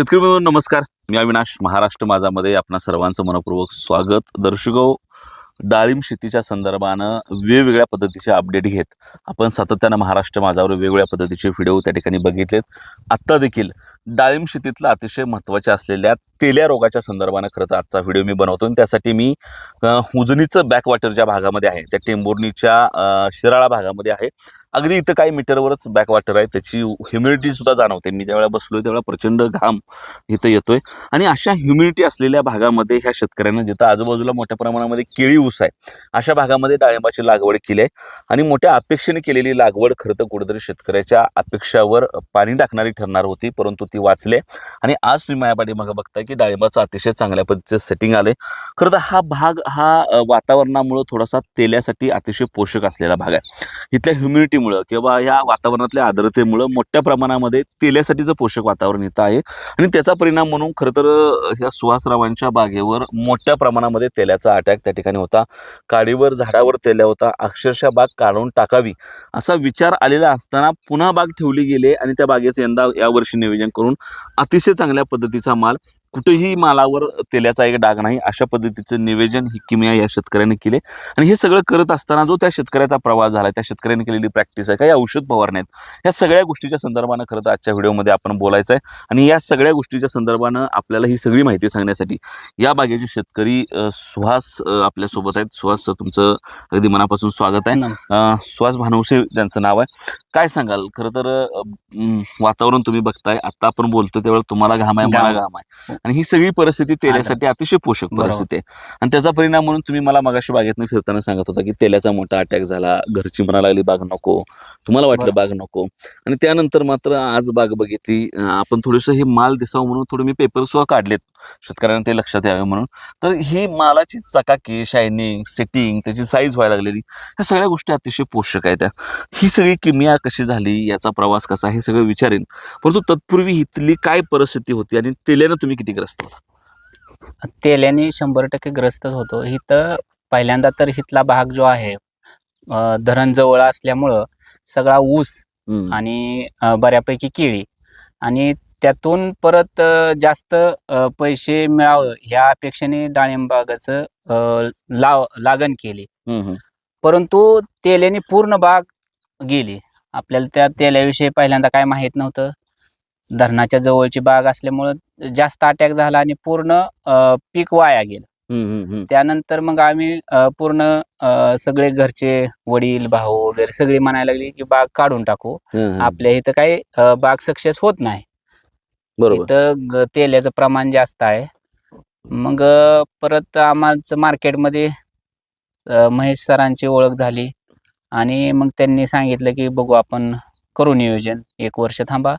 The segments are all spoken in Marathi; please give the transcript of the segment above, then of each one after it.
शेतकरी मित्रांनो नमस्कार. मी अविनाश महाराष्ट्र माझामध्ये आपणा सर्वांचं मनपूर्वक स्वागत. दर्शको डाळिंब शेतीच्या संदर्भानं वेगवेगळ्या पद्धतीचे अपडेट घेत आपण सातत्यानं महाराष्ट्र माझावर वेगवेगळ्या पद्धतीचे व्हिडिओ त्या ठिकाणी बघितलेत. आत्ता देखील डाळिंब शेतीतला अतिशय महत्त्वाच्या असलेल्या तेल्या रोगाच्या संदर्भानं खरं तर आजचा व्हिडिओ मी बनवतो आणि त्यासाठी मी उजनीचं बॅकवॉटर ज्या भागामध्ये आहे त्या टेंभुर्णीच्या शिराळा भागामध्ये आहे. अगदी इथं काही मीटरवरच बॅकवॉटर आहे. त्याची ह्युमिडिटी सुद्धा जाणवते. मी ज्यावेळेला बसलोय त्यावेळेला प्रचंड घाम इथं येतोय. आणि अशा ह्युमिडिटी असलेल्या भागामध्ये ह्या शेतकऱ्यांना जिथं आजूबाजूला मोठ्या प्रमाणामध्ये केळी ऊस आहे अशा भागामध्ये डाळिंबाची लागवड केली आहे. आणि मोठ्या अपेक्षेने केलेली लागवड खरं तर कुठेतरी शेतकऱ्याच्या अपेक्षावर पाणी टाकणारी ठरणार होती परंतु ती वाचले आणि आज तुम्ही माझ्या पाठीमागं बघताय की डाळिंबाचं अतिशय चांगल्या पद्धतीचं सेटिंग आलं आहे खरं तर हा भाग हा वातावरणामुळं थोडासा तेल्यासाठी अतिशय पोषक असलेला भाग आहे. इथल्या ह्युमिडिटीमुळं किंवा ह्या वातावरणातल्या आर्द्रतेमुळं मोठ्या प्रमाणामध्ये तेल्यासाठीचं पोषक वातावरण इथं आहे. आणि त्याचा परिणाम म्हणून खरं तर ह्या सुहासरावांच्या बागेवर मोठ्या प्रमाणामध्ये तेल्याचा अटॅक त्या ठिकाणी होता. काडीवर झाडावर तेल्या होता. अक्षरशः बाग काढून टाकावी असा विचार आलेला असताना पुन्हा बाग ठेवली गेली आणि त्या बागेचं यंदा यावर्षी नियोजन करून अतिशय चांगल्या पद्धतीचा माल कुठेही मालावर तेल्याचा एक डाग नाही अशा पद्धतीचं नियोजन ही किमया या शेतकऱ्यांनी केले. आणि हे सगळं करत असताना जो त्या शेतकऱ्याचा प्रवास झाला त्या शेतकऱ्यांनी केलेली प्रॅक्टिस आहे काही औषध फवारण्या आहेत. या सगळ्या गोष्टीच्या संदर्भानं खरं तर आजच्या व्हिडिओमध्ये आपण बोलायचं आहे. आणि या सगळ्या गोष्टीच्या संदर्भानं आपल्याला ही सगळी माहिती सांगण्यासाठी या बागेचे शेतकरी सुहास आपल्यासोबत आहेत. सुहास तुमचं अगदी मनापासून स्वागत आहे. सुहास भानवसे त्यांचं नाव आहे. काय सांगाल? खरं तर वातावरण तुम्ही बघताय. आता आपण बोलतो त्यावेळेला तुम्हाला घाम आहे मला. घाम आहे. आणि ही सगळी परिस्थिती तेल्यासाठी अतिशय पोषक. परिस्थिती आहे. आणि त्याचा परिणाम म्हणून तुम्ही मला मगाशी बागेतनं फिरताना सांगत होता की तेल्याचा मोठा अटॅक झाला घरची म्हणा लागली बाग नको. तुम्हाला वाटलं बाग नको. आणि त्यानंतर मात्र आज बाग बघितली आपण थोडंसं हे माल दिसावं म्हणून थोडे मी पेपर सुद्धा काढलेत शेतकऱ्यांना ते लक्षात यावे म्हणून. तर ही मालाची चकाकी शायनिंग सेटिंग त्याची साईज व्हायला लागलेली ह्या सगळ्या गोष्टी अतिशय पोषक आहेत. त्या ही सगळी किमया कशी झाली याचा प्रवास कसा हे सगळं विचारेन. परंतु तत्पूर्वी इथली काय परिस्थिती होती आणि तेल्यानं तुम्ही किती ग्रस्त होता तेल्याने शंभर टक्के ग्रस्तच होतो. इथं पहिल्यांदा तर इथला भाग जो आहे धरण जवळ असल्यामुळं सगळा ऊस. आणि बऱ्यापैकी केळी आणि त्यातून परत जास्त पैसे मिळावं ह्या अपेक्षेने डाळिंब बागाचं अं, लाव लागण केली. परंतु तेल्याने पूर्ण बाग गेली. आपल्याला त्या तेल्याविषयी पहिल्यांदा काय माहीत नव्हतं. धरणाच्या जवळची बाग असल्यामुळं जास्त अटॅक झाला आणि पूर्ण पीक वाया गेलं. त्यानंतर मग आम्ही पूर्ण सगळे घरचे वडील भाऊ वगैरे सगळी म्हणायला लागली की बाग काढून टाकू. आपल्या इथं काही बाग सक्सेस होत नाही. बरोबर. तेल्याचं प्रमाण जास्त आहे. मग परत आमचं मार्केटमध्ये महेश सरांची ओळख झाली. आणि मग त्यांनी सांगितलं की बघू आपण करू नियोजन. एक वर्ष थांबा.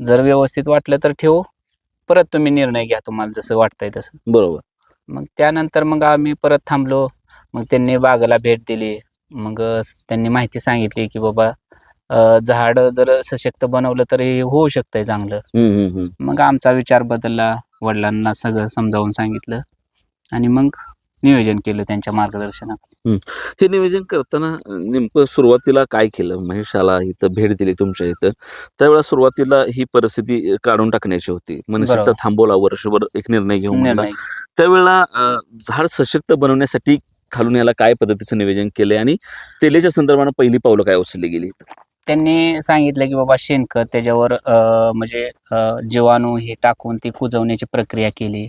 जर व्यवस्थित वाटलं तर ठेवू. परत तुम्ही निर्णय घ्या तुम्हाला जसं वाटतंय तसं. बरोबर. मग त्यानंतर मग आम्ही परत थांबलो. मग त्यांनी बागेला भेट दिली. मग त्यांनी माहिती सांगितली की बाबा झाड जर सशक्त बनवलं तर हे होऊ शकतंय चांगलं. मग आमचा विचार बदलला. वडिलांना सगळं समजावून सांगितलं. आणि मग नियोजन केलं त्यांच्या मार्गदर्शनात हे नियोजन करताना नेमकं सुरुवातीला काय केलं? महेशाला इथं भेट दिली तुमच्या इथं. त्यावेळेला सुरुवातीला ही परिस्थिती काढून टाकण्याची होती. बरोबर. इथं थांबवला वर्षभर एक निर्णय घेऊन म्हणला. निर्णय. त्यावेळेला अं, झाड सशक्त बनवण्यासाठी खालून याला काय पद्धतीचं नियोजन केलंय आणि तेलेच्या संदर्भानं पहिली पावलं काय उचलली गेली त्यांनी सांगितलं की बाबा शेणखत त्याच्यावर अं, म्हणजे अं, जीवाणू हे टाकून ती कुजवण्याची प्रक्रिया केली.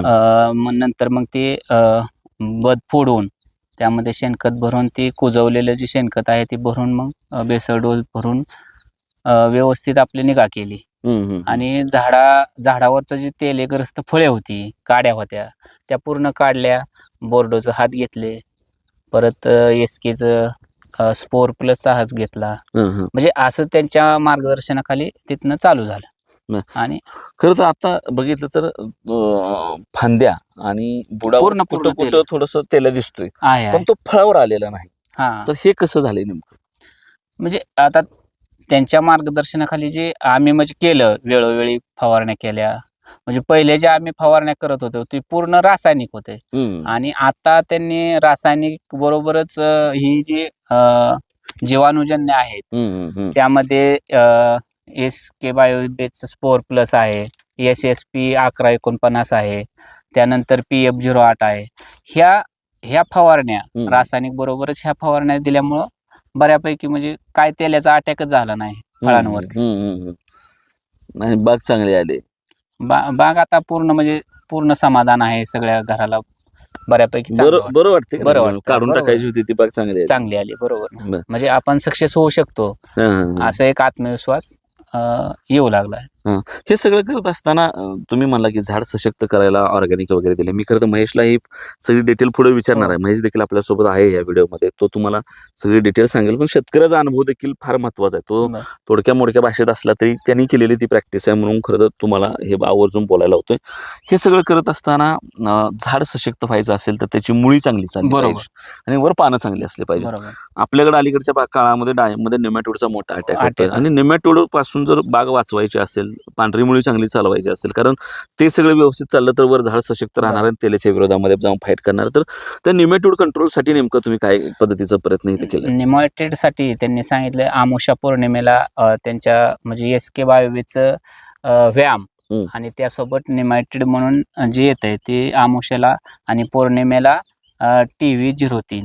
अं, मग नंतर मग ते अं, बद फोडून त्यामध्ये शेणखत भरून ते कुजवलेलं जे शेणखत आहे ते भरून मग अं, बेसळ डोस भरून अं, व्यवस्थित आपली निगा केली. आणि झाडा झाडावरचं जे तेलेग्रस्त फळे होती काड्या होत्या त्या पूर्ण काढल्या बोर्डोचं हात घेतले परत एस केचं स्पोर प्लसचा हात घेतला. म्हणजे असं त्यांच्या मार्गदर्शनाखाली तिथनं चालू झालं. आणि खरं तर आता बघितलं तर अं, फांद्या आणि बुडा पूर्ण- कुठं पूर्ण कुठं तेल. थोडस तेला दिसतोय आहे पण. तो फळावर आलेला नाही हा तर हे कसं झालंय नेमकं म्हणजे आता त्यांच्या मार्गदर्शनाखाली जे आम्ही म्हणजे केलं वेळोवेळी फवारण्या केल्या म्हणजे पहिले जे आम्ही फवारण्या करत होतो ते पूर्ण रासायनिक होते हम्म. आणि आता त्यांनी रासायनिक बरोबरच अं, ही जी अं, जीवाणूजन्य आहेत हम्म, हम्म, हम्म. त्यामध्ये एस के बायोबेचं स्पोर प्लस आहे एस एस पी अकरा एकोणपन्नास आहे त्यानंतर पी एफ झिरो आठ आहे ह्या ह्या फवारण्या. रासायनिक बरोबरच ह्या फवारण्या दिल्यामुळं बऱ्यापैकी म्हणजे काय तेल्याचा अटॅकच झाला नाही फळांवरती बाग चांगली आली बा बाग आता पूर्ण म्हणजे पूर्ण समाधान आहे सगळ्या घराला बऱ्यापैकी बरं वाटतं. बरं वाटते काढून बरोबर. टाकायची होती ती बाग चांगली आली चांगली आली बरोबर. म्हणजे आपण सक्सेस होऊ शकतो. असा एक आत्मविश्वास येऊ लागला आहे हे. सगळं करत असताना तुम्ही म्हणला की झाड सशक्त करायला ऑर्गॅनिक वगैरे दिले. मी खरं तर महेशला ही सगळी डिटेल पुढे विचारणार हो. आहे. महेश देखील आपल्यासोबत आहे या व्हिडिओमध्ये तो तुम्हाला सगळी डिटेल सांगेल. पण शेतकऱ्याचा अनुभव देखील फार महत्त्वाचा आहे. तो. थोडक्या मोडक्या भाषेत असला तरी त्यांनी केलेली ती प्रॅक्टिस आहे म्हणून खरं तर तुम्हाला हे आवर्जून बोलायला होतोय. हे सगळं करत असताना झाड सशक्त व्हायचं असेल तर त्याची मुळी चांगली चालली. पाहिजे. आणि वर पानं चांगली असली पाहिजे आपल्याकडे अलीकडच्या काळामध्ये डाळिंबमध्ये निमॅटोडचा मोठा अटॅक. आणि निमॅटोडपासून जर बाग वाचवायची असेल पांढरी मुळी चांगली चालवायची असेल. कारण ते सगळं व्यवस्थित चाललं तर वर झाड सशक्त राहणार आणि तेलाच्या विरोधामध्ये जाऊन फाईट करणार. तर त्या निमॅटोड कंट्रोलसाठी नेमकं तुम्ही काय पद्धतीचा प्रयत्न इथे केला? निमॉटेडसाठी त्यांनी सांगितलं आमुषा पौर्णिमेला त्यांच्या म्हणजे एस के बायोवेचं व्यायाम. आणि त्यासोबत निमायटेड म्हणून जे येत आहे ते आमुषाला आणि पौर्णिमेला टी व्ही झिरो तीन.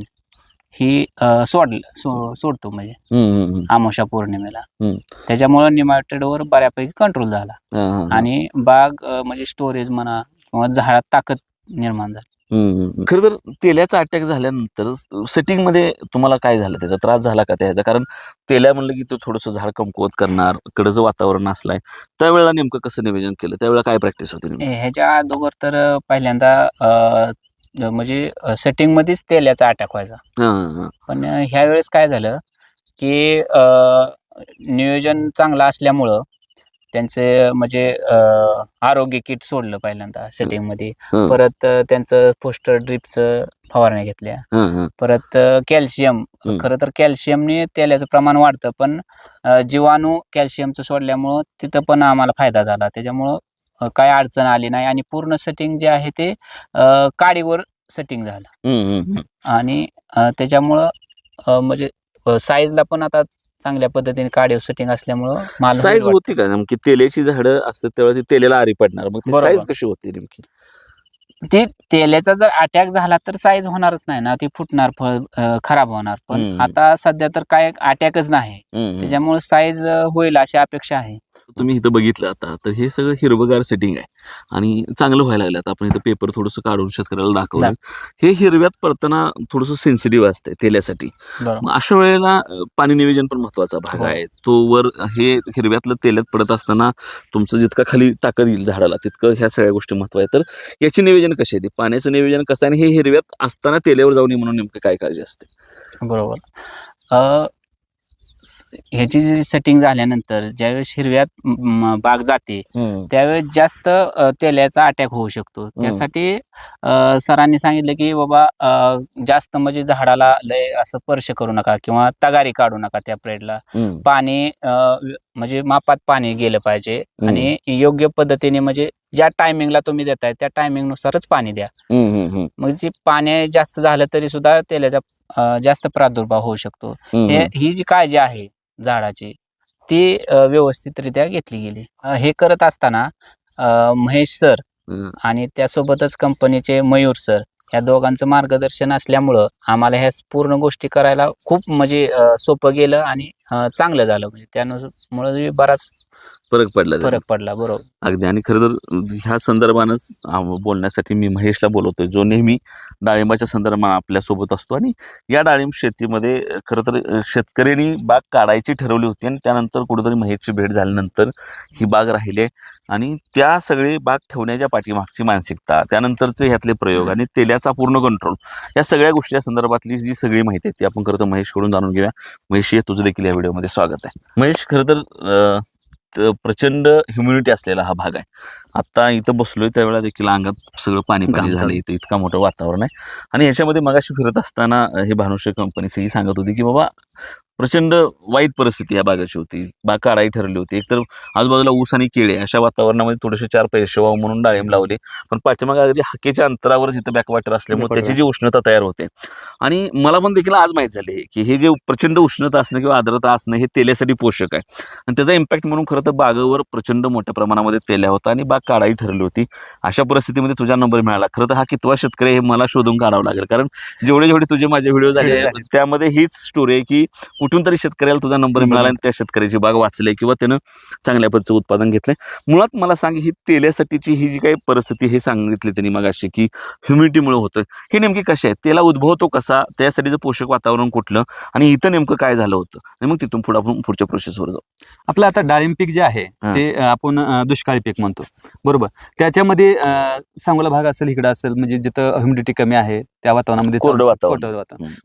ही अं, सोड सो सोडतो म्हणजे हम्म. आमुषा पौर्णिमेला हम्म. त्याच्यामुळं निमायटेडवर बऱ्यापैकी कंट्रोल झाला हा, हा, हा. आणि बाग अं, म्हणजे स्टोरेज म्हणा किंवा झाडात ताकद निर्माण झाली. खरं तर तेल्याचा अटॅक झाल्यानंतर सेटिंगमध्ये तुम्हाला काय झालं त्याचा त्रास झाला का त्याचा कारण तेल्या म्हणलं की तो थोडंसं झाड कमकुवत करणार कडचं वातावरण असलाय त्यावेळेला नेमकं कसं नियोजन केलं त्यावेळेला काय प्रॅक्टिस होती नेमकी? ह्याच्या अगोदर तर पहिल्यांदा अं, म्हणजे सेटिंग मध्येच तेल्याचा अटॅक व्हायचा. पण ह्या वेळेस काय झालं की नियोजन चांगलं असल्यामुळं त्यांचे म्हणजे आरोग्य किट सोडलं पहिल्यांदा सेटिंगमध्ये. परत त्यांचं पोस्टर ड्रिपचं फवारण्या घेतल्या. परत कॅल्शियम. खरं तर कॅल्शियमने तेलाचं प्रमाण वाढतं पण जीवाणू कॅल्शियमचं सोडल्यामुळं तिथं पण आम्हाला फायदा झाला त्याच्यामुळं काय अडचण आली नाही आणि पूर्ण सेटिंग जे आहे ते काडीवर सेटिंग झालं. आणि त्याच्यामुळं म्हणजे साईजला पण आता चांगल्या पद्धतीने काडीव सेटिंग असल्यामुळं मला साईज होती का? नेमकी तेल्याची झाडं असतात तेव्हा ती तेलेला आरी पडणार. मग. साईज कशी होती नेमकी? ते तेल्याचा जर अटॅक झाला तर साईज होणारच नाही ना. ती फुटणार फळ खराब होणार. पण. आता सध्या तर काय अटॅकच नाही. त्याच्यामुळे साईज होईल अशी अपेक्षा आहे. तुम्ही इथं बघितलं आता तर हे सगळं हिरवगार सेटिंग आहे. आणि चांगलं व्हायला लागलं आता. आपण इथं पेपर थोडंसं काढून शेतकऱ्याला दाखवलं. हे हिरव्यात पडताना थोडंसं सेन्सिटिव्ह असते तेल्यासाठी अशा वेळेला पाणी नियोजन पण महत्त्वाचा भाग हो. आहे. तो वर हे हिरव्यातलं तेल्यात पडत असताना तुमचं जितका खाली ताकद येईल झाडाला तितकं ह्या सगळ्या गोष्टी महत्त्व आहे. तर याची नियोजन कशी आहे पाण्याचं नियोजन कसं आहे आणि हे हिरव्यात असताना तेल्यावर जाऊ नये म्हणून नेमकं काय काळजी असते? बरोबर. ह्याची जी सेटिंग झाल्यानंतर ज्यावेळेस हिरव्यात बाग जाते त्यावेळेस जास्त तेल्याचा अटॅक होऊ शकतो. त्यासाठी सरांनी सांगितलं की बाबा जास्त म्हणजे झाडाला लय असं स्पर्श करू नका किंवा तगारी काढू नका त्या प्रेडला. पाणी म्हणजे मापात पाणी गेलं पाहिजे. आणि योग्य पद्धतीने म्हणजे ज्या टायमिंगला तुम्ही देताय त्या टायमिंग नुसारच पाणी द्या. मग जे पाणी जास्त झालं तरी सुद्धा तेलाचा जास्त प्रादुर्भाव होऊ शकतो. हे ही जी काळजी आहे झाडाची ती व्यवस्थितरित्या घेतली गेली. हे करत असताना महेश सर. आणि त्यासोबतच कंपनीचे मयूर सर या दोघांचं मार्गदर्शन असल्यामुळं आम्हाला ह्या पूर्ण गोष्टी करायला खूप म्हणजे सोपं गेलं आणि चांगलं झालं. म्हणजे त्यामुळे बराच फरक पडला त्याचा. फरक पडला बरोबर. अगदी. आणि खरं तर ह्या संदर्भानंच बोलण्यासाठी मी महेशला बोलवतोय जो नेहमी डाळिंबाच्या संदर्भात आपल्यासोबत असतो. आणि या डाळिंब शेतीमध्ये अ, खरं तर अ, शेतकऱ्यांनी बाग काढायची ठरवली होती आणि त्यानंतर कुठेतरी महेशची भेट झाल्यानंतर ही बाग राहिली आहे. आणि त्या सगळी बाग ठेवण्याच्या पाठीमागची मानसिकता त्यानंतरचे ह्यातले प्रयोग आणि तेल्याचा पूर्ण कंट्रोल या सगळ्या गोष्टीच्या संदर्भातली जी सगळी माहिती आहे ती आपण खरं तर महेशकडून जाणून घेऊया. महेश ये तुझं देखील या व्हिडिओमध्ये स्वागत आहे. महेश खरं तर अ, प्रचंड ह्युमिडिटी असलेला हा भाग आहे. आता इथं बसलोय त्यावेळेला देखील अंगात सगळं पाणी पाणी झालं इथं इतका मोठं वातावरण आहे. आणि याच्यामध्ये मगाशी फिरत असताना हे भानुश्री कंपनी सगळी सांगत होती की बाबा प्रचंड वाईट परिस्थिती या बागेची होती. बाग काढाई ठरली होती. एकतर आजूबाजूला ऊस आणि केळे अशा वातावरणामध्ये थोडेसे चार पैसे व्हावं म्हणून डाळिंब लावले. पण पाठीमागे अगदी हाकेच्या अंतरावरच इथं बॅकवॉटर असल्यामुळे त्याची जी उष्णता तयार होते. आणि मला पण देखील आज माहीत झाले की हे जे प्रचंड उष्णता असणं किंवा आर्द्रता असणं हे तेल्यासाठी पोषक आहे. आणि त्याचा इम्पॅक्ट म्हणून खरं तर बागेवर प्रचंड मोठ्या प्रमाणामध्ये तेल्या होता आणि बाग काढाई ठरली होती. अशा परिस्थितीमध्ये तुझा नंबर मिळाला. खरं तर हा कितवा शेतकरी हे मला शोधून काढावं लागेल. कारण जेवढे जेवढे तुझे माझे व्हिडिओ झाले. त्यामध्ये हीच स्टोरी आहे की कुठून तरी शेतकऱ्याला तुझा नंबर. मिळाला आणि त्या शेतकऱ्याची बाग वाचली किंवा त्यानं चांगल्या पद्धतीचं उत्पादन घेतलंय. मुळात मला सांग ही तेल्यासाठीची ही जी काही परिस्थिती हे सांगितली त्यांनी मगाशी की ह्युमिडिटीमुळे होतं हे नेमकी कशी आहे? तेला उद्भवतो कसा? त्यासाठीचं पोषक वातावरण कुठलं? आणि इथं नेमकं काय झालं होतं? आणि मग तिथून पुढे आपण पुढच्या प्रोसेसवर जाऊ. आपलं आता डाळिंब पीक जे आहे. ते आपण दुष्काळी पीक म्हणतो. बरोबर. त्याच्यामध्ये अं, सांगोला भाग असेल इकडं असेल म्हणजे जिथं ह्युमिडिटी कमी आहे त्या वातावरणामध्ये कोरडं वातावरण.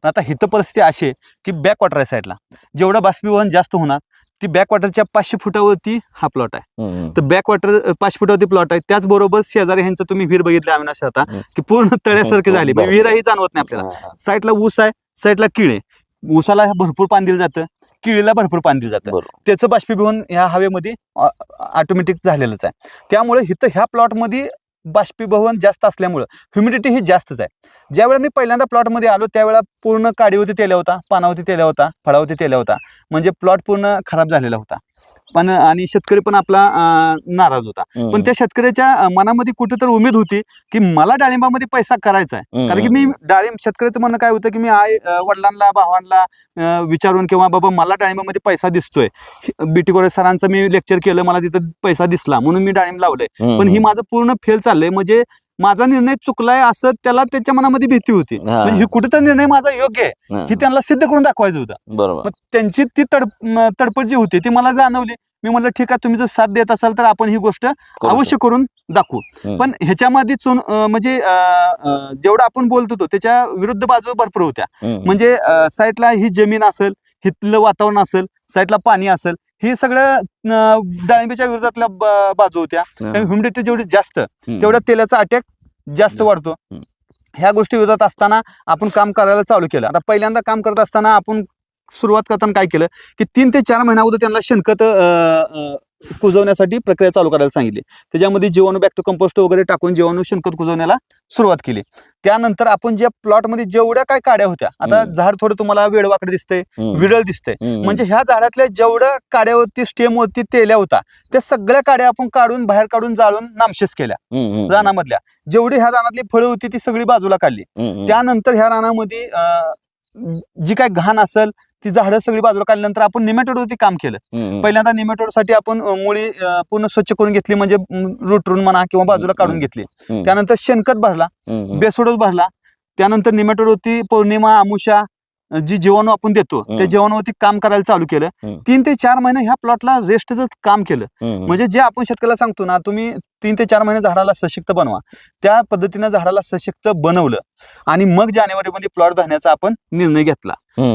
आता हिथं परिस्थिती अशी आहे की बॅक वॉटर आहे साईडला जेवढं बाष्पीभवन जास्त होणार ती बॅक वॉटरच्या पाचशे फुटावरती हा प्लॉट आहे. तर बॅक वॉटर पाचशे फुटावरती प्लॉट आहे. त्याचबरोबर शेजारी ह्यांचं तुम्ही विहीर बघितले अविनाश आता. की पूर्ण तळ्यासारखी झाली. विहीरही जाणवत नाही आपल्याला. साईडला ऊस आहे साईडला किळे. ऊसाला भरपूर पाणी दिलं जातं किळीला भरपूर पाणी दिलं जातं. त्याचं बाष्पीभवन ह्या हवेमध्ये ऑटोमॅटिक झालेलंच आहे. त्यामुळे इथं ह्या प्लॉटमध्ये बाष्पीभवन जास्त असल्यामुळं. ह्युमिडिटी ही जास्तच आहे. ज्यावेळेला मी पहिल्यांदा प्लॉटमध्ये आलो त्यावेळेला पूर्ण काडीवरती तेल्या होता पानावरती तेल्या होता फळावरती तेल्या होता म्हणजे प्लॉट पूर्ण खराब झालेला होता. पण आणि शेतकरी पण आपला अं, नाराज होता. पण त्या शेतकऱ्याच्या अं, मनामध्ये कुठेतरी उमेद होती की मला डाळिंबामध्ये पैसा करायचा आहे. कारण की मी डाळिंब शेतकऱ्याचं म्हणणं काय होतं की मी आई अं, वडिलांना भावांना अं, विचारून किंवा बाबा मला डाळिंबामध्ये पैसा दिसतोय. बीटी कोरे सरांचं मी लेक्चर केलं मला तिथं पैसा दिसला म्हणून मी डाळिंब लावलंय. पण ही माझं पूर्ण फेल चाललंय. म्हणजे माझा निर्णय चुकलाय असं त्याला त्याच्या मनामध्ये भीती होती. म्हणजे ही कुठेतरी निर्णय माझा योग्य आहे. ही. त्यांना सिद्ध करून दाखवायचं होतं. बरोबर. मग त्यांची ती तड म, तडपड जी होती ती मला जाणवली. मी म्हणलं ठीक आहे तुम्ही जर साथ देत असाल तर आपण ही गोष्ट करू अवश्य करून दाखवू. हम्म. पण ह्याच्यामध्ये चुन अं, म्हणजे अं, अं, जेवढं आपण बोलत होतो त्याच्या विरुद्ध बाजू भरपूर होत्या. हम्म. म्हणजे अं, साईडला ही जमीन असेल हिथलं वातावरण असेल साईडला पाणी असेल हे सगळं डाळिंबीच्या विरोधातल्या बाजू होत्या. ह्युमिडिटी जेवढी जास्त हम्म. तेवढा तेलाचा अटॅक जास्त. वाढतो. ह्या गोष्टी विरोधात असताना आपण काम करायला चालू केलं आता पहिल्यांदा काम करत असताना आपण सुरुवात करताना काय केलं की तीन ते चार महिन्या अगोदर त्यांना शेणखत कुजवण्यासाठी प्रक्रिया चालू करायला सांगितली त्याच्यामध्ये जीवाणू बॅक टू कंपोस्ट वगैरे टाकून जीवाणू शेणखत कुजवण्याला सुरुवात केली त्यानंतर आपण ज्या प्लॉटमध्ये जेवढ्या काय काड्या होत्या आता. झाड थोडं तुम्हाला वेळवाकडे दिसतंय. विरळ दिसतंय. म्हणजे ह्या झाडातल्या जेवढ्या काड्यावरती स्टेमवरती तेल्या होता त्या सगळ्या काड्या आपण काढून बाहेर काढून जाळून नामशेष केल्या. रानामधल्या जेवढी ह्या रानातली फळं होती ती सगळी बाजूला काढली. त्यानंतर ह्या रानामध्ये जी काय घाण असेल ती झाडं सगळी बाजूला काढल्यानंतर आपण निमेटोडवरती काम केलं. पहिल्यांदा निमेटोडसाठी आपण अं, मुळी पूर्ण स्वच्छ करून घेतली म्हणजे रुटरून म्हणा किंवा बाजूला काढून. घेतली. त्यानंतर शेणखत भरला. बेसोडोस भरला त्यानंतर निमेटोडवरती पौर्णिमा अमुषा जी जीवाणू आपण देतो त्या. जीवाणूवरती काम करायला चालू केलं. तीन ते चार महिने ह्या प्लॉटला रेस्टचं काम केलं. म्हणजे जे आपण शेतकऱ्याला सांगतो ना तुम्ही तीन ते चार महिने झाडाला सशक्त बनवा त्या पद्धतीनं झाडाला सशक्त बनवलं आणि मग जानेवारीमध्ये प्लॉट धरण्याचा आपण निर्णय घेतला.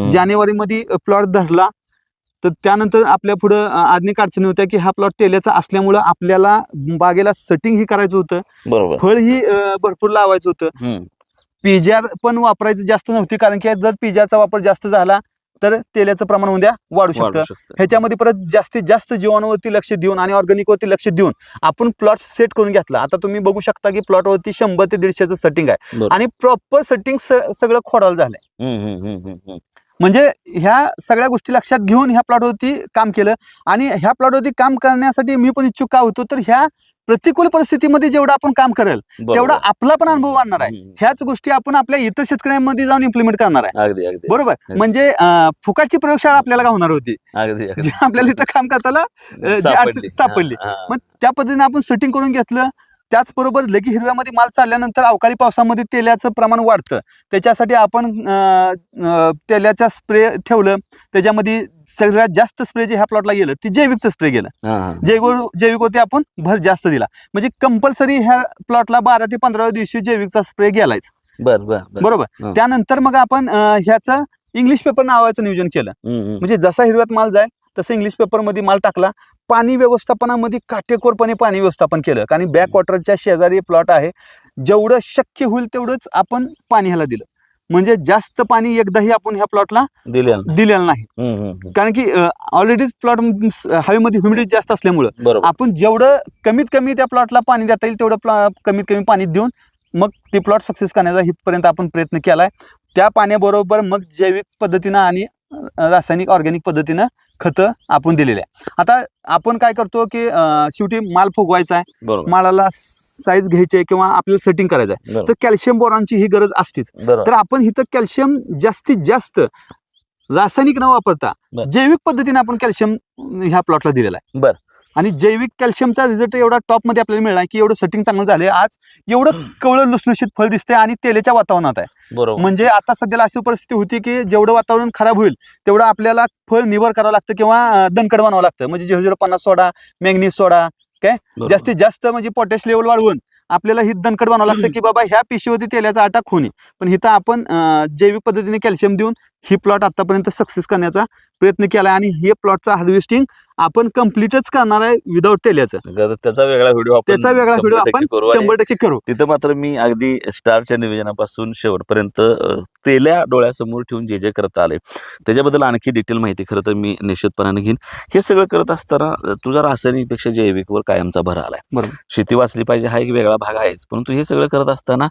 जानेवारीमध्ये प्लॉट धरला तर त्यानंतर आपल्या पुढं अं, आधुनिक अडचणी होत्या की हा प्लॉट तेल्याचा असल्यामुळं आपल्याला बागेला सेटिंग ही करायचं होतं फळ ही भरपूर लावायचं होतं. पिजार पण वापरायचं जास्त नव्हती कारण की जर पिजाचा वापर जास्त झाला तर तेल्याचं प्रमाण उद्या वाढू शकतं. ह्याच्यामध्ये परत जास्तीत जास्त जीवाणूवरती लक्ष देऊन आणि ऑर्गॅनिक वरती लक्ष देऊन आपण प्लॉट सेट करून घेतला आता तुम्ही बघू शकता की प्लॉट वरती शंभर ते दीडशेचं सेटिंग आहे. आणि प्रॉपर सेटिंग सगळं खोडाला झालंय. म्हणजे ह्या सगळ्या गोष्टी लक्षात घेऊन ह्या प्लॉटवरती काम केलं आणि ह्या प्लॉटवरती काम करण्यासाठी मी पण इच्छुक का होतो तर ह्या प्रतिकूल परिस्थितीमध्ये जेवढं आपण काम करेल. तेवढा आपला पण अनुभव वाढणार आहे. ह्याच गोष्टी आपण आपल्या इतर शेतकऱ्यांमध्ये जाऊन इम्प्लिमेंट करणार आहे. बरोबर. म्हणजे फुकाटची प्रयोगशाळा आपल्याला का होणार होती. आपल्याला इथं काम करताना सापडली. मग त्या पद्धतीने आपण सेटिंग करून घेतलं. त्याचबरोबर लगी हिरव्यामध्ये माल चालल्यानंतर अवकाळी पावसामध्ये तेलाचं प्रमाण वाढतं त्याच्यासाठी आपण अं, अं, तेलाचा स्प्रे ठेवलं त्याच्यामध्ये सगळ्यात जास्त स्प्रे जे ह्या प्लॉटला गेलं ते जैविकचं स्प्रे गेलं. जैविक जैविकवरती आपण भर जास्त दिला म्हणजे कंपल्सरी ह्या प्लॉटला बारा ते पंधराव्या दिवशी जैविकचा स्प्रे गेलायच बर बर बर. बरोबर. त्यानंतर मग आपण ह्याचं इंग्लिश पेपर नावाचं नियोजन केलं. म्हणजे जसा हिरव्यात माल जाईल तसं इंग्लिश पेपरमध्ये माल टाकला. पाणी व्यवस्थापनामध्ये काटेकोरपणे पाणी व्यवस्थापन केलं. कारण बॅक वॉटरच्या शेजारी प्लॉट आहे. जेवढं शक्य होईल तेवढंच आपण पाणी ह्याला दिलं. म्हणजे जास्त पाणी एकदाही आपण ह्या प्लॉटला दिलेलं नाही. कारण की ऑलरेडीच प्लॉट हवेमध्ये ह्युमिडिटी जास्त असल्यामुळं आपण जेवढं कमीत कमी त्या प्लॉटला पाणी देता येईल तेवढं कमीत कमी पाणी देऊन मग ते प्लॉट सक्सेस करण्याचा इथपर्यंत आपण प्रयत्न केलाय. त्या पाण्याबरोबर मग जैविक पद्धतीनं आणि रासायनिक ऑर्गॅनिक पद्धतीनं खतं आपण दिलेले आहे. आता आपण काय करतो की अं, शेवटी माल फुगवायचा आहे. बरोबर. मालाला साईज घ्यायची आहे किंवा आपल्याला सेटिंग करायचं आहे. बरोबर. तर कॅल्शियम बोरॉनची ही गरज असतेच. बरोबर. तर आपण इथं कॅल्शियम जास्तीत जास्त रासायनिक न वापरता बर. जैविक पद्धतीने आपण कॅल्शियम ह्या प्लॉटला दिलेला आहे. बर. आणि जैविक कॅल्शियमचा रिझल्ट एवढा टॉपमध्ये आपल्याला मिळाला की एवढं सेटिंग चांगलं झालंय. आज एवढं कवळं लुसलुशीत फळ दिसते आणि तेलाच्या वातावरणात आहे. बरोबर. म्हणजे आता सध्याला अशी परिस्थिती होती की जेवढं वातावरण खराब होईल तेवढं आपल्याला फळ निवर करावं लागतं किंवा अं, दणकट बनावं लागतं. म्हणजे झिरो झिरो पन्नास सोडा मॅग्नीज सोडा बरोबर. जास्तीत जास्त म्हणजे पोटॅश लेवल वाढवून आपल्याला ही दणकट बनावं लागतं की बाबा ह्या पिशीवरती तेलाचा आटा खोनी पण इथं आपण जैविक पद्धतीने कॅल्शियम देऊन ही प्लॉट आतापर्यंत सक्सेस करण्याचा प्रयत्न केला आणि हे प्लॉटचा हार्वेस्टिंग आपण कम्प्लीटच करणार आहे विदाऊट तेल्याचं ग- त्याचा वेगळा व्हिडिओ त्याचा वेगळा व्हिडिओ आपण शंभर टक्के करू. तिथं मात्र मी अगदी स्टारच्या निवेदनापासून शेवटपर्यंत तेल्या डोळ्यासमोर ठेवून जे जे करत आले त्याच्याबद्दल आणखी डिटेल माहिती खरं तर मी निश्चितपणाने घेईन. हे सगळं करत असताना तुझा रासायनिकपेक्षा जैविकवर कायमचा भर आलाय. बरोबर. शेती वाचली पाहिजे हा एक वेगळा भाग आहेच. परंतु हे सगळं करत असताना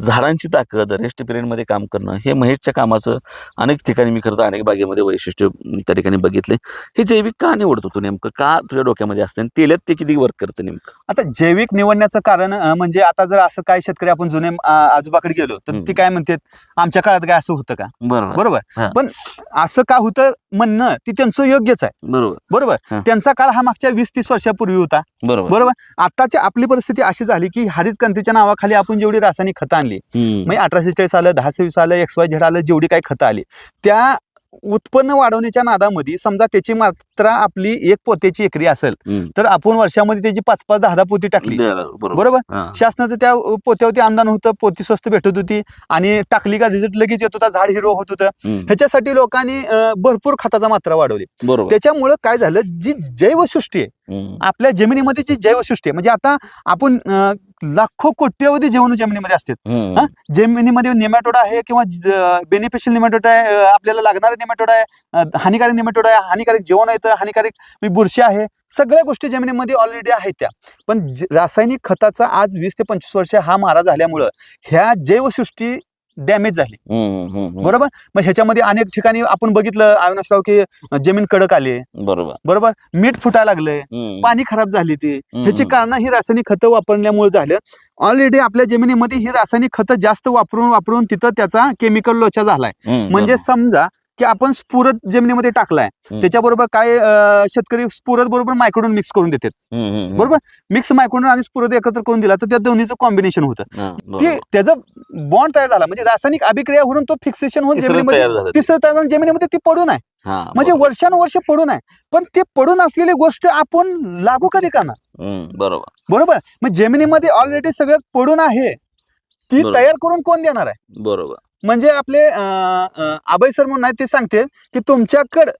झाडांची ताकद रेस्ट पिरियडमध्ये काम करणं हे महेशच्या कामाचं अनेक ठिकाणी मी करतो अनेक बागेमध्ये वैशिष्ट्य त्या ठिकाणी बघितले. हे जैविक का निवडतो? तू नेमकं का तुझ्या डोक्यामध्ये असतं? आणि तेल्यात ते किती वर्क करतं नेमकं? आता जैविक निवडण्याचं कारण अं, म्हणजे आता जर असं काय शेतकरी आपण जुने अं, आजोबाकडे गेलो तर हम्म. ती काय म्हणतात आमच्या काळात काय असं होतं का? बरोबर. बरोबर. पण असं का होतं म्हणणं ती त्यांचं योग्यच आहे. बरोबर. बरोबर. हा. त्यांचा काळ हा मागच्या वीस तीस वर्षापूर्वी होता. बरोबर. बरोबर. आताची आपली परिस्थिती अशी झाली की हरित क्रांतीच्या नावाखाली आपण जेवढी रासायनिक खतं आणली हम्म. म्हणजे अठराशे चाळीस आलं दहा सव्वीस आलं एक्स वाय झेड आलं जेवढी काही खतं आली त्या उत्पन्न वाढवण्याच्या नादामध्ये समजा त्याची मात्रा आपली एक पोत्याची एकरी असेल. तर आपण वर्षामध्ये त्याची पाच पाच दहा दहा पोती टाकली बरोबर. शासनाचं त्या पोत्यावरती अनुदान होतं पोती स्वस्त भेटत होती आणि टाकली का रिझल्ट लगेच येत होता झाड हिरो होत होतं. ह्याच्यासाठी लोकांनी भरपूर खताचा मात्रा वाढवली त्याच्यामुळं काय झालं जी जैवसृष्टी आहे. आपल्या जमिनीमध्ये जी जैवसृष्टी आहे म्हणजे आता आपण लाखो कोट्यवधी जीवाणू जमिनीमध्ये असतात. हा? जमिनीमध्ये नेमॅटोड आहे किंवा बेनिफिशियल नेमॅटोड आहे अं, आपल्याला लागणारं नेमॅटोड आहे अं, हानिकारक नेमॅटोड आहे हानिकारक जेवण येतं हानिकारक बुरशी आहे सगळ्या गोष्टी जमिनीमध्ये ऑलरेडी आहेत त्या पण ज- रासायनिक खताचा आज वीस ते पंचवीस वर्ष हा मारा झाल्यामुळं ह्या जैवसृष्टी डॅमेज झाली. बरोबर? मग ह्याच्यामध्ये अनेक ठिकाणी आपण बघितलं अविनाशराव की जमीन कडक आली. बरोबर. बरोबर? मीठ फुटायला लागलंय. पाणी खराब झाली ती. ह्याची कारण ही रासायनिक खतं वापरल्यामुळे झालं ऑलरेडी आपल्या जमिनीमध्ये ही रासायनिक खतं जास्त वापरून वापरून तिथं त्याचा केमिकल लोचा झालाय. म्हणजे. समजा की आपण स्फुरत जमिनीमध्ये टाकलाय. त्याच्याबरोबर काय शेतकरी स्फुरत बरोबर मायक्रोडून मिक्स करून देतात. बरोबर? मिक्स मायक्रोडून आणि स्फुरत एकत्र करून दिला तर त्या दोन्हीचं कॉम्बिनेशन होतं. बरोबर. त्याचं बॉन्ड तयार झाला. म्हणजे रासायनिक अभिक्रिया होऊन तो फिक्सेशन होऊन जमिनीमध्ये ते. तिसरं तयार झालं. जमिनीमध्ये ती पडून आहे म्हणजे. वर्षानुवर्ष पडून आहे पण ते पडून असलेली गोष्ट आपण लागू कधी करणार? बरोबर. बरोबर? मग जमिनीमध्ये ऑलरेडी सगळं पडून आहे. ती. तयार करून कोण देणार आहे? बरोबर. म्हणजे आपले अं, अं, आबाई सर म्हणून ते सांगते की तुमच्याकडं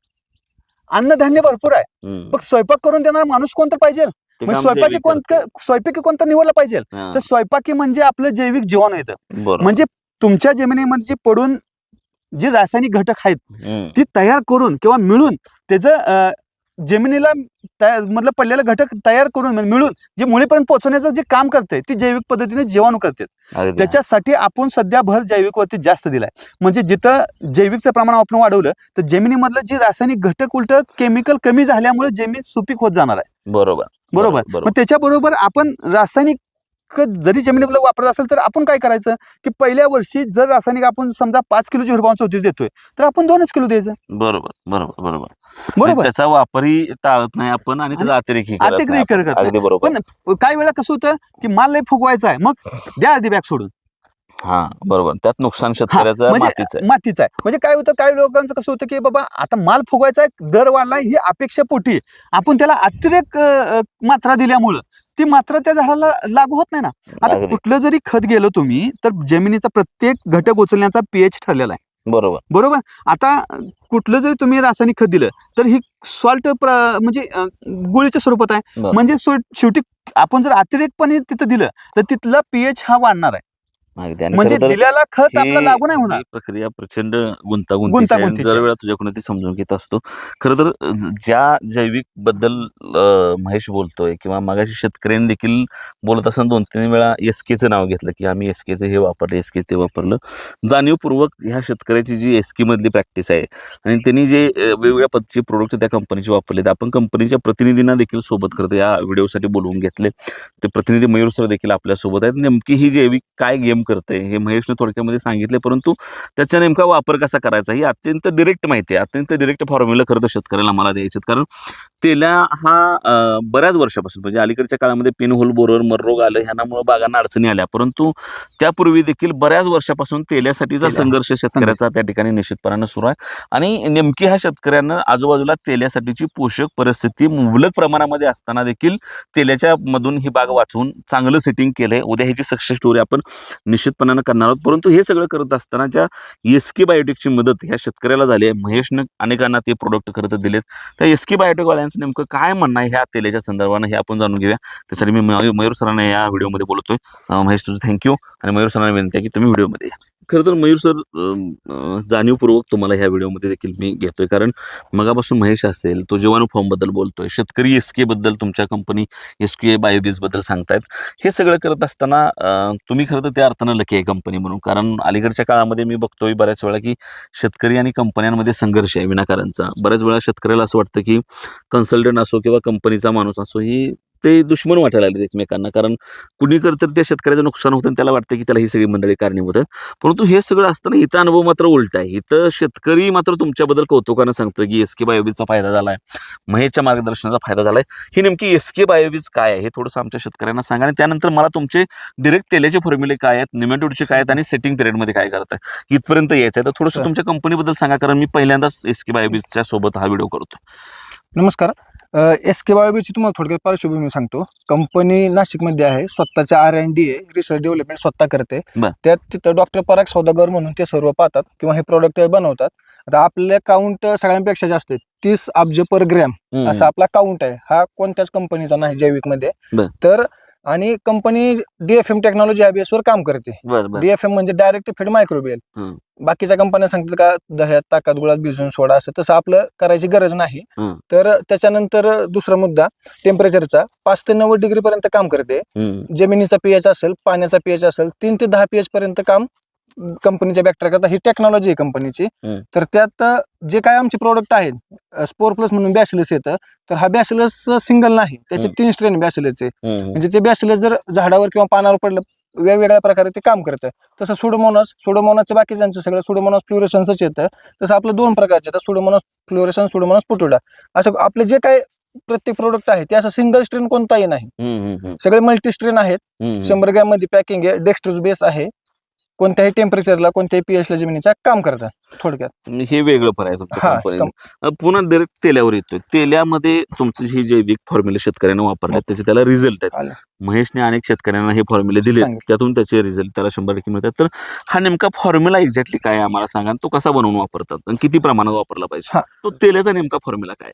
अन्नधान्य भरपूर आहे. मग स्वयंपाक करून देणारा माणूस कोणता पाहिजे? काम स्वयंपाकी कोणतं स्वयंपाकी कोणता निवडला पाहिजे? तर स्वयंपाकी म्हणजे आपलं जैविक जीवन येतं म्हणजे तुमच्या जमिनीमध्ये जे पडून जे रासायनिक घटक आहेत ती तयार करून किंवा मिळून त्याचं जमिनीला मधलं पडलेलं घटक तयार करून म्हणजे मिळून जे मुळीपर्यंत पोहोचवण्याचं जे काम करते ती जैविक पद्धतीने जीवाणू करते. त्याच्यासाठी आपण सध्या भर जैविकवरती जास्त दिलाय. म्हणजे जिथं जैविकचं प्रमाण आपण वाढवलं तर जमिनीमधलं जे रासायनिक घटक उलट केमिकल कमी झाल्यामुळे जमीन सुपीक होत जाणार आहे. बरोबर. बरोबर? मग त्याच्याबरोबर आपण रासायनिक जरी जमिनीमध्ये वापरत असेल तर आपण काय करायचं? की पहिल्या वर्षी जर रासायनिक आपण समजा पाच किलोची हुरबावन चौतीस देतोय तर आपण दोनच किलो द्यायचं. बरोबर बरोबर बरोबर. बरोबर. त्याचा वापरही टाळत नाही आपण आणि त्याचा करत अतिरेक आपण. करत पण काही वेळा कसं होतं की माल लय फुगवायचा आहे मग द्या आधी बॅग सोडून. हा बरोबर. त्यात नुकसान शेतकऱ्याचं म्हणजे मातीचं आहे. म्हणजे काय होतं काही लोकांचं कसं होतं की बाबा आता माल फुगवायचा आहे दर वाढला ही अपेक्षापोटी आपण त्याला अतिरेक मात्रा दिल्यामुळं. ती मात्रा त्या झाडाला लागू होत नाही ना. आता अगदी. कुठलं जरी खत गेलं तुम्ही तर जमिनीचा प्रत्येक घटक उचलण्याचा पीएच ठरलेला आहे. बरोबर. बरोबर? आता अं, कुठलं जरी तुम्ही रासायनिक खत दिलं तर ही सॉल्ट म्हणजे अं, गुळीच्या स्वरूपात आहे. म्हणजे सो- शेवटी आपण जर अतिरेकपणे तिथं दिलं तर तिथला पीएच हा वाढणार आहे. अगदी आणि म्हणजे खरं तर दिलेला खत हे- आपला लागू नाही होणार. ही प्रक्रिया प्रचंड गुंतागुंतीची आहे. गुंतागुंतीची जर आहे. वेळा तुझ्याकडून ती समजून घेत असतो खरं तर अ, ज्या जैविकबद्दल अ, महेश बोलतोय किंवा मागाशी शेतकऱ्यांनी देखील बोलत असताना दोन तीन वेळा एस केचं नाव घेतलं की आम्ही एस केचं हे वापरलं एस के ते वापरलं. जाणीवपूर्वक ह्या शेतकऱ्याची जी एस मधली प्रॅक्टिस आहे आणि त्यांनी जे अ, वेगवेगळ्या पद्धतीचे प्रोडक्ट त्या कंपनीचे वापरले आपण कंपनीच्या प्रतिनिधींना देखील सोबत करतो या व्हिडिओसाठी बोलवून घेतले. ते प्रतिनिधी मयूर सर देखील आपल्यासोबत आहेत. नेमकी ही जैविक काय गेम करते हे महेशने थोडक्यामध्ये सांगितले परंतु त्याचा नेमका वापर कसा करायचा ही अत्यंत डिरेक्ट माहिती आहे अत्यंत डिरेक्ट फॉर्म्युला खरं तर शेतकऱ्याला मला द्यायचे कारण तेल्या हा बऱ्याच वर्षापासून म्हणजे अलीकडच्या काळामध्ये पिन होल बोरर मररोग आलं ह्यामुळे बागांना अडचणी आल्या. परंतु त्यापूर्वी देखील बऱ्याच वर्षापासून तेल्यासाठीचा तेल्या. संघर्ष शेतकऱ्याचा त्या ठिकाणी निश्चितपणानं सुरू आहे. आणि नेमकी ह्या शेतकऱ्यांना आजूबाजूला तेल्यासाठीची पोषक परिस्थिती मुबलक प्रमाणामध्ये असताना देखील तेल्याच्या मधून ही बाग वाचवून चांगलं सेटिंग केलंय. उद्या ह्याची सक्सेस स्टोरी आपण निश्चितपणानं करणार आहोत. परंतु हे सगळं करत असताना ज्या एस के बायोटेकची मदत ह्या शेतकऱ्याला झाली आहे. महेशनं अनेकांना ते प्रोडक्ट करत दिलेत. त्या एस के बायोटेकवाल्यांचं नेमकं काय म्हणणं आहे ह्या तेलाच्या संदर्भानं हे आपण जाणून घेऊया. त्यासाठी मी मयूर सरांना या व्हिडिओमध्ये बोलतोय. महेश तुझं थँक्यू आणि मयूर सरांना विनंती आहे की तुम्ही व्हिडिओमध्ये या. खरं तर मयूर सर जाणीवपूर्वक तुम्हाला ह्या व्हिडिओमध्ये देखील मी घेतोय. कारण मगापासून महेश असेल तो जीवाणू फॉर्मबद्दल बोलतोय शेतकरी एसबद्दल तुमच्या कंपनी एस के बायोबीजबद्दल सांगतायत. हे सगळं करत असताना तुम्ही खरं तर त्या अर्थानं लकी आहे कंपनी म्हणून. कारण अलीकडच्या काळामध्ये मी बघतोय बऱ्याच वेळा की शेतकरी आणि कंपन्यांमध्ये संघर्ष आहे विनाकारांचा बऱ्याच वेळा शेतकऱ्याला असं वाटतं की कन्सल्टंट असो किंवा कंपनीचा माणूस असो ही ते दुश्मन वाटायला लागले एकमेकांना. कारण कुणी तर त्या शेतकऱ्याचं नुकसान होतं आणि त्याला वाटतं की त्याला ही सगळी मंडळी कारणीभूत आहेत परंतु हे सगळं असताना इथं अनुभव मात्र उलट आहे. इथं शेतकरी मात्र तुमच्याबद्दल कौतुकानं सांगतो की एस के बायोबीजचा फायदा झाला आहे महेशच्या मार्गदर्शनाचा फायदा झाला आहे ही नेमकी एस के बायोबीज काय आहे हे थोडंसं आमच्या शेतकऱ्यांना सांगा आणि त्यानंतर मला तुमचे डिरेक्ट तेलाचे फॉर्म्युले काय आहेत निमेटोडचे काय आहेत आणि सेटिंग पिरियडमध्ये काय करताय? इथपर्यंत यायचं आहे तर थोडंसं. तुमच्या कंपनीबद्दल सांगा कारण मी पहिल्यांदाच एस के बायोबीजच्या सोबत हा व्हिडिओ करतो नमस्कार. एस के बायोबीची तुम्हाला थोडक्यात पार्श्वभूमी सांगतो. कंपनी नाशिकमध्ये आहे स्वतःच्या आर एन डी ए रिसर्च डेव्हलपमेंट स्वतः करते. त्यात तिथं डॉक्टर पराग सौदागर म्हणून ते सर्व पाहतात किंवा हे प्रोडक्ट बनवतात. आता आपल्या काउंट सगळ्यांपेक्षा जास्त आहे तीस अब्ज पर ग्रॅम असा आपला काउंट आहे. हा कोणत्याच कंपनीचा नाही जैविकमध्ये. तर आणि कंपनी डीएफएम टेक्नॉलॉजी या बेसवर काम करते डीएफएम म्हणजे डायरेक्ट फीड मायक्रोबियल हम्म. बाकीच्या कंपन्या सांगतात का दह्यात ताकात गुळात भिजवून सोडा असं तसं आपलं करायची गरज नाही. तर त्याच्यानंतर दुसरा मुद्दा टेम्परेचरचा पाच ते नव्वद डिग्री पर्यंत काम करते. जमिनीचा पीएच असेल पाण्याचा पीएच असेल तीन ते दहा पीएच पर्यंत काम कंपनीच्या बॅक्टेरिया करता ही टेक्नॉलॉजी आहे कंपनीची. तर त्यात जे काय आमचे प्रोडक्ट आहेत स्पोर प्लस म्हणून बॅसिलस येतं तर हा बॅसिलस सिंगल नाही. त्याचे. तीन स्ट्रेन बॅसिलसचे. म्हणजे ते बॅसिलस जर झाडावर किंवा पानावर पडलं वेगवेगळ्या प्रकारे ते काम करतं. तसं सुडोमोनस सुडोमोनसचं बाकीच्यांचं सगळं सुडोमोनस फ्लोरेशन्सच येतं. तसं आपलं दोन प्रकारचे येतात सुडोमोनस फ्लोरेशन सुडोमोनस पुटुडा. असं आपले जे काय प्रत्येक प्रोडक्ट आहे ते असं सिंगल स्ट्रेन कोणताही नाही. सगळे मल्टी स्ट्रेन आहेत. शंभर ग्रॅममध्ये पॅकिंग आहे डेक्स्ट्रोज बेस आहे. कोणत्याही टेम्परेचरला कोणत्याही पीएच ला जमिनीच्या काम करतात थोडक्यात. हे वेगळं कंपनीचं. अ, पुन्हा डायरेक्ट तेल्यावर येतोय. तेल्यामध्ये तुमचं ही जैविक फॉर्म्युले शेतकऱ्यांना वापरले त्याचे त्याला रिझल्ट आहेत. महेशने अनेक शेतकऱ्यांना हे फॉर्म्युले दिले. त्यातून त्याचे रिझल्ट त्याला शंभर टक्के मिळतात. तर हा नेमका फॉर्म्युला एक्झॅक्टली काय आम्हाला सांगा. तो कसा बनवून वापरतात आणि किती प्रमाणात वापरला पाहिजे. हा. तो तेलाचा नेमका फॉर्म्युला काय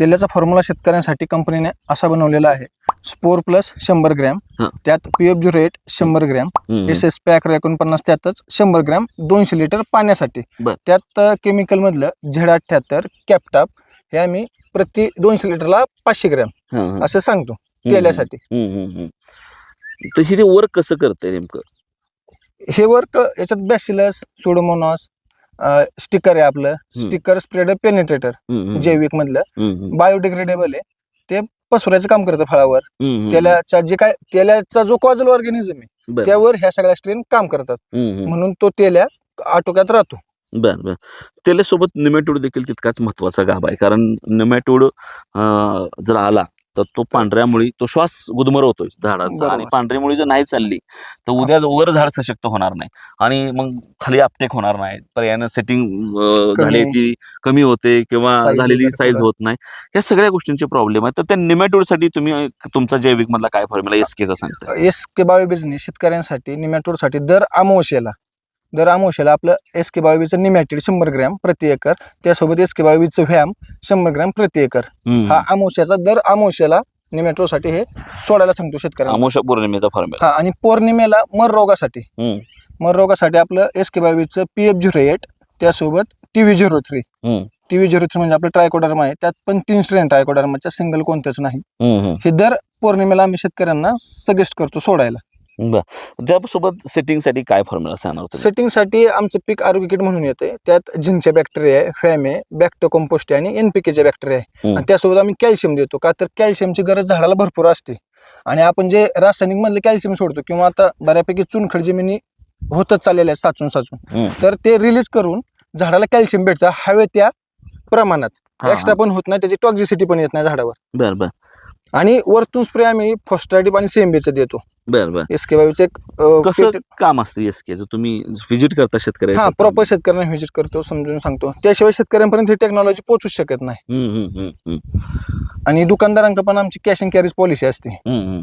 तेलाचा फॉर्म्युला शेतकऱ्यांसाठी कंपनीने असा बनवलेला आहे. स्पोर प्लस शंभर ग्रॅम. त्यात पीएफ रेट शंभर ग्रॅम. एस एस पॅक एकोणपन्नास त्यातच शंभर ग्रॅम दोनशे लिटर पाण्यासाठी. बर. त्यात केमिकल मधलं झेड अठ्ठ्याहत्तर कॅपटाप हे आम्ही प्रति दोनशे लिटरला पाचशे ग्रॅम हा, हा. असं सांगतो. तेलासाठी हम्म, हम्म, हम्म. तर हे वर्क कसं करतंय नेमकं हे वर्क याच्यात बॅसिलस सोडोमोनॉस स्टिकर आहे आपलं स्टिकर स्प्रेडर पेनिट्रेटर हम्म, हम्म. जैविक मधलं हम्म, हम्म. बायोडिग्रेडेबल आहे ते पसरायचं काम करतं फळावर हम्म, हम्म. तेलाचा जे काय तेलाचा जो कॉजल ऑर्गॅनिझम आहे बरं. त्यावर ह्या सगळ्या स्ट्रेन काम करतात हम्म, हम्म. म्हणून तो तेल्या आटोक्यात राहतो बर बर. तेल्यासोबत निमॅटोड देखील तितकाच महत्त्वाचा गाभ आहे. कारण निमॅटोड जर आला तर तो पांढऱ्या मुळी तो श्वास गुदमरवतोय झाडाचा. आणि पांढरी मुळी जर नाही चालली तर उद्या वर झाड सशक्त होणार नाही. आणि मग खाली आपटेक होणार नाही. पर्यायानं सेटिंग झाली. ती कमी होते किंवा झालेली साईज. होत नाही. या सगळ्या गोष्टींचे प्रॉब्लेम आहेत तर त्या निमॅटोडसाठी तुम्ही तुमचा जैविक मधला काय फॉर्म्युला एस केचा सांगता एस के बायोबिजने शेतकऱ्यांसाठी निमॅटोडसाठी दर अमावश्याला दर अमावश्याला आपलं एस के बायोबीचं निमॅटिड शंभर ग्रॅम प्रति एकर त्यासोबत एस के बायोबीचं व्यायाम शंभर ग्रॅम प्रति एकर हम्म. हा अमावश्याचा दर अमावश्याला निमेटोसाठी हे सोडायला सांगतो शेतकऱ्यांना पौर्णिमेचा फॉर्म्युला हा आणि पौर्णिमेला मर रोगासाठी हम्म. मर रोगासाठी आपलं एस के बावीचं पी एफ झिरो एट त्यासोबत टी व्ही झिरो थ्री हम्म. टी व्ही झिरो थ्री म्हणजे आपलं ट्रायकोडर्मा आहे त्यात पण तीन स्ट्रेन ट्रायकोडर्माच्या सिंगल कोणत्याच नाही हम्म, हम्म. हे दर पौर्णिमेला आम्ही शेतकऱ्यांना सजेस्ट करतो सोडायला त्यासोबत सेटिंगसाठी काय फॉर्म्युला सांगणार होतं सेटिंगसाठी आमचं पीक आरोग्य किट म्हणून येते त्यात झिंकच्या बॅक्टेरिया आहे फॅम आहे बॅक्टो कंपोस्ट आहे आणि एनपीकेच्या बॅक्टेरिया आहे. आणि त्यासोबत आम्ही कॅल्शियम देतो. का तर कॅल्शियमची गरज झाडाला भरपूर असते. आणि आपण जे रासायनिक मधले कॅल्शियम सोडतो किंवा आता बऱ्यापैकी चुनखड जमिनी होतच चाललेल्या आहेत साचून साचून. तर ते रिलीज करून झाडाला कॅल्शियम भेटतं. हवे त्या प्रमाणात. एक्स्ट्रा पण होत नाही त्याची टॉक्झिसिटी पण येत नाही झाडावर. बर बर. आणि वरतून स्प्रे आम्ही फॉस्ट्राटिप आणि सेंबीचं देतो. बर बर. एस के बावीचे कसं काम असतं एस के तुम्ही व्हिजिट करता शेतकरी हा प्रॉपर शेतकऱ्यांना व्हिजिट करतो समजून सांगतो. त्याशिवाय शेतकऱ्यांपर्यंत ही टेक्नॉलॉजी पोहोचूच शकत नाही. आणि दुकानदारांकडे पण आमची कॅश अँड कॅरीज पॉलिसी असते.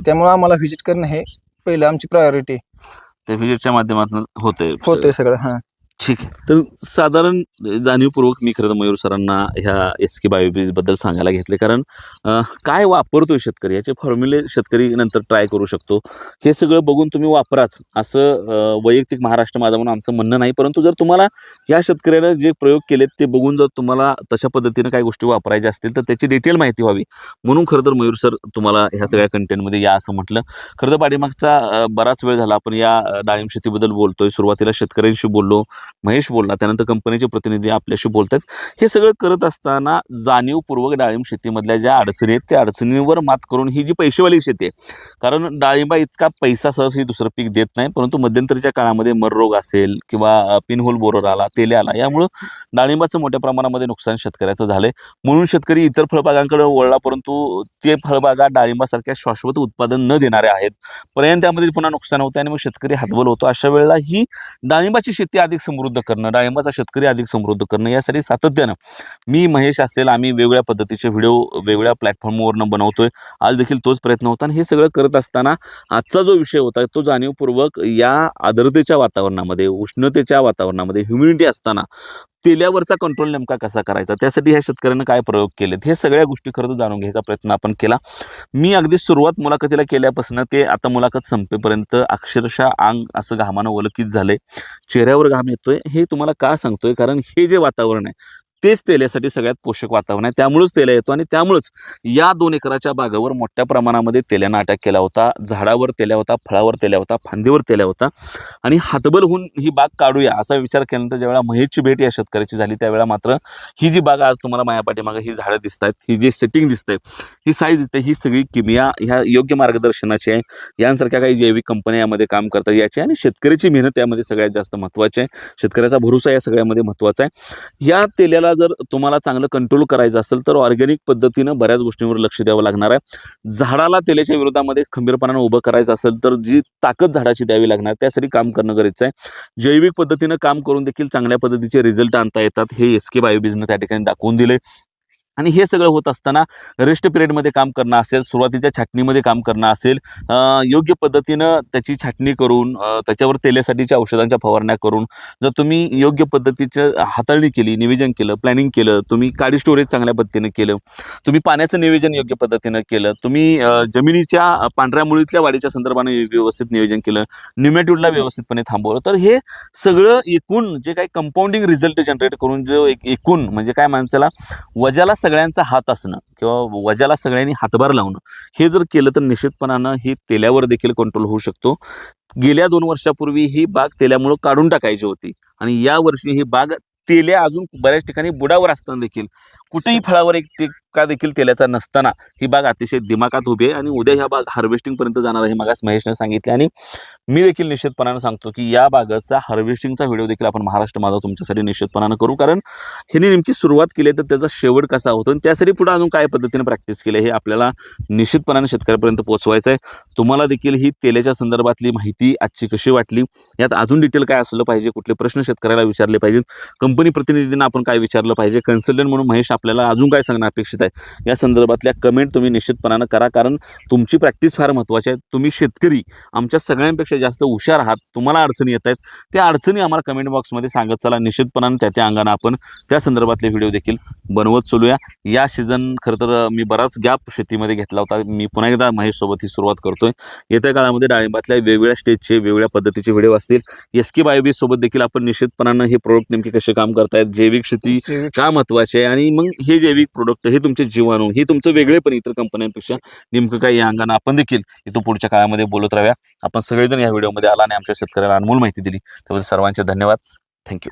त्यामुळे आम्हाला व्हिजिट करणं हे पहिलं आमची प्रायोरिटी त्या व्हिजिटच्या माध्यमातून होते होते सगळं हा. ठीक आहे. तर साधारण जाणीवपूर्वक मी खरं तर मयूर सरांना ह्या एस के बायोबीजबद्दल सांगायला घेतले. कारण काय वापरतो शेतकरी? याचे फॉर्म्युले शेतकरी नंतर ट्राय करू शकतो. हे सगळं बघून तुम्ही वापराच. असं वैयक्तिक महाराष्ट्र माझा म्हणून आमचं म्हणणं नाही. परंतु जर तुम्हाला ह्या शेतकऱ्यानं जे प्रयोग केलेत ते बघून जर तुम्हाला तशा पद्धतीनं काही गोष्टी वापरायच्या असतील तर त्याची डिटेल माहिती व्हावी. म्हणून खरं तर मयूर सर तुम्हाला ह्या सगळ्या कंटेंटमध्ये या असं म्हटलं. खरं तर पाठीमागचा बराच वेळ झाला. आपण या डाळिंब शेतीबद्दल बोलतोय. सुरुवातीला शेतकऱ्यांशी बोललो. महेश बोलला त्यानंतर कंपनीचे प्रतिनिधी आपल्याशी बोलतात हे सगळं करत असताना जाणीवपूर्वक डाळिंब शेतीमधल्या ज्या अडचणी आहेत त्या अडचणींवर मात करून ही जी पैसेवाली शेती आहे कारण डाळिंबा इतका पैसा सहज ही दुसरं पीक देत नाही परंतु मध्यंतरीच्या काळामध्ये मररोग असेल किंवा पिनहोल बोरर आला तेले आला यामुळं डाळिंबाचं मोठ्या प्रमाणामध्ये नुकसान शेतकऱ्याचं झालं म्हणून शेतकरी इतर फळबागांकडे वळला परंतु ते फळबागा डाळिंबासारख्या शाश्वत उत्पादन न देणारे आहेत. पर्यंत त्यामध्ये पुन्हा नुकसान होतं आणि मग शेतकरी हातबल होतो. अशा वेळेला ही डाळिंबाची शेती अधिक समृद्ध करणं डाळिंबाचा शेतकरी अधिक समृद्ध करणं यासाठी सातत्यानं मी महेश असेल आम्ही वेगवेगळ्या पद्धतीचे व्हिडिओ वेगवेगळ्या प्लॅटफॉर्मवरनं बनवतोय. आज देखील तोच प्रयत्न होता आणि हे सगळं करत असताना आजचा जो विषय होता तो जाणीवपूर्वक या आर्द्रतेच्या वातावरणामध्ये उष्णतेच्या वातावरणामध्ये ह्युमिडिटी असताना तेल्यावरचा कंट्रोल नेमका कसा करायचा त्यासाठी ह्या शेतकऱ्यांना काय प्रयोग केलेत हे सगळ्या गोष्टी खरं तर जाणून घ्यायचा प्रयत्न आपण केला. मी अगदी सुरुवात मुलाखतीला केल्यापासून ते आता मुलाखत संपेपर्यंत अक्षरशः अंग असं घामानं ओलखित झालंय. चेहऱ्यावर घाम येतो सांगतोय हे तुम्हाला का सांगतोय? कारण हे जे वातावरण आहे तेच तेल्यासाठी सगळ्यात पोषक वातावरण आहे. त्यामुळेच तेला येतो आणि त्यामुळेच या दोन एकराच्या बागावर मोठ्या प्रमाणामध्ये तेल्यानं अटॅक केला होता. झाडावर तेल्या होता फळावर तेल्या होता फांदीवर तेल्या होता. आणि हातबल होऊन ही बाग काढूया असा विचार केल्यानंतर ज्यावेळेला महेशची भेट या शेतकऱ्याची झाली त्यावेळेला मात्र ही जी बाग आज तुम्हाला माया पाठीमागं ही झाडं दिसत आहेत ही जी सेटिंग दिसतंय ही साईज दिसते ही सगळी किमिया ह्या योग्य मार्गदर्शनाची आहे. यांसारख्या काही जैविक कंपन्या यामध्ये काम करतात याची आणि शेतकऱ्याची मेहनत यामध्ये सगळ्यात जास्त महत्त्वाची आहे. शेतकऱ्याचा भरोसा या सगळ्यामध्ये महत्त्वाचा आहे. या तेल्याला जर तुम्हाला चांगलं कंट्रोल करायचं असेल तर ऑर्गॅनिक पद्धतीनं बऱ्याच गोष्टींवर लक्ष द्यावं लागणार आहे. झाडाला तेलाच्या विरोधामध्ये खंबीरपणानं उभं करायचं असेल तर जी ताकद झाडाची द्यावी लागणार त्यासाठी काम करणं गरजेचं आहे. जैविक पद्धतीनं काम करून देखील चांगल्या पद्धतीचे रिझल्ट आणता येतात. हे एस के बायोबिजनं त्या ठिकाणी दाखवून दिले आणि हे सगळं होत असताना रेस्ट पिरियडमध्ये काम करणं असेल सुरुवातीच्या छाटणीमध्ये काम करणं असेल योग्य पद्धतीनं त्याची छाटणी करून त्याच्यावर तेलासाठीच्या औषधांच्या फवारण्या करून जर तुम्ही योग्य पद्धतीचं हाताळणी केली नियोजन केलं प्लॅनिंग केलं तुम्ही काडी स्टोरेज चांगल्या पद्धतीनं केलं तुम्ही पाण्याचं नियोजन योग्य पद्धतीनं केलं तुम्ही जमिनीच्या पांढऱ्या मुळीतल्या वाढीच्या संदर्भाने व्यवस्थित नियोजन केलं न्युमॅट्यूडला व्यवस्थितपणे थांबवलं तर हे सगळं एकूण जे काही कंपाऊंडिंग रिझल्ट जनरेट करून जो एक एकूण म्हणजे काय माणसाला वजाला सगळ्यांचा हात असणं किंवा वजाला सगळ्यांनी हातभार लावणं हे जर केलं तर निश्चितपणानं ही तेल्यावर देखील कंट्रोल होऊ शकतो. गेल्या दोन वर्षापूर्वी ही बाग तेल्यामुळं काढून टाकायची होती आणि या वर्षी ही बाग तेल्या अजून बऱ्याच ठिकाणी बुडावर असताना देखील कुठेही फळावर एक ते का देखील तेल्याचा नसताना ही बाग अतिशय दिमागात उभी आहे आणि उद्या ह्या बाग हार्वेस्टिंगपर्यंत जाणार आहे मागास महेशने सांगितले. आणि मी देखील निश्चितपणानं सांगतो की या बागाचा हार्वेस्टिंगचा व्हिडिओ देखील आपण महाराष्ट्र माझा तुमच्यासाठी निश्चितपणानं करू. कारण ह्याने नेमकी सुरुवात केली तर त्याचा शेवट कसा होतो आणि त्यासाठी पुढे अजून काय पद्धतीने प्रॅक्टिस केली हे आपल्याला निश्चितपणाने शेतकऱ्यापर्यंत पोहोचवायचं आहे तुम्हाला देखील ही तेलाच्या संदर्भातली माहिती आजची कशी वाटली? यात अजून डिटेल काय असलं पाहिजे? कुठले प्रश्न शेतकऱ्याला विचारले पाहिजेत? कंपनी प्रतिनिधींना आपण काय विचारलं पाहिजे? कन्सल्टंट म्हणून महेश आपल्याला अजून काय सांगणं अपेक्षित आहे? या संदर्भातल्या कमेंट तुम्ही निश्चितपणानं करा. कारण तुमची प्रॅक्टिस फार महत्त्वाची आहे. तुम्ही शेतकरी आमच्या सगळ्यांपेक्षा जास्त हुशार आहात. तुम्हाला अडचणी येत आहेत. त्या अडचणी आम्हाला कमेंट बॉक्समध्ये सांगत चला. निश्चितपणानं त्या त्या अंगानं आपण त्या संदर्भातले व्हिडिओ देखील बनवत चलूया. या सीझन खरं तर मी बराच गॅप शेतीमध्ये घेतला होता. मी पुन्हा एकदा महेशसोबत ही सुरुवात करतोय. येत्या काळामध्ये डाळिंबातल्या वेगवेगळ्या स्टेजचे वेगवेगळ्या पद्धतीचे व्हिडिओ असतील. एस के बायोबीज सोबत देखील आपण निश्चितपणानं हे प्रोडक्ट नेमके कसे काम करतायत? जैविक शेती का महत्त्वाचे आहे? आणि मग हे जैविक प्रोडक्ट हे तुमचे जीवाणू हे तुमचं वेगळे पण इतर कंपन्यांपेक्षा नेमकं काय या अंगानं आपण देखील इथं पुढच्या काळामध्ये बोलत राहूया. आपण सगळेजण या व्हिडिओमध्ये आला आणि आमच्या शेतकऱ्याला अनमोल माहिती दिली. त्याबद्दल सर्वांचे धन्यवाद. थँक्यू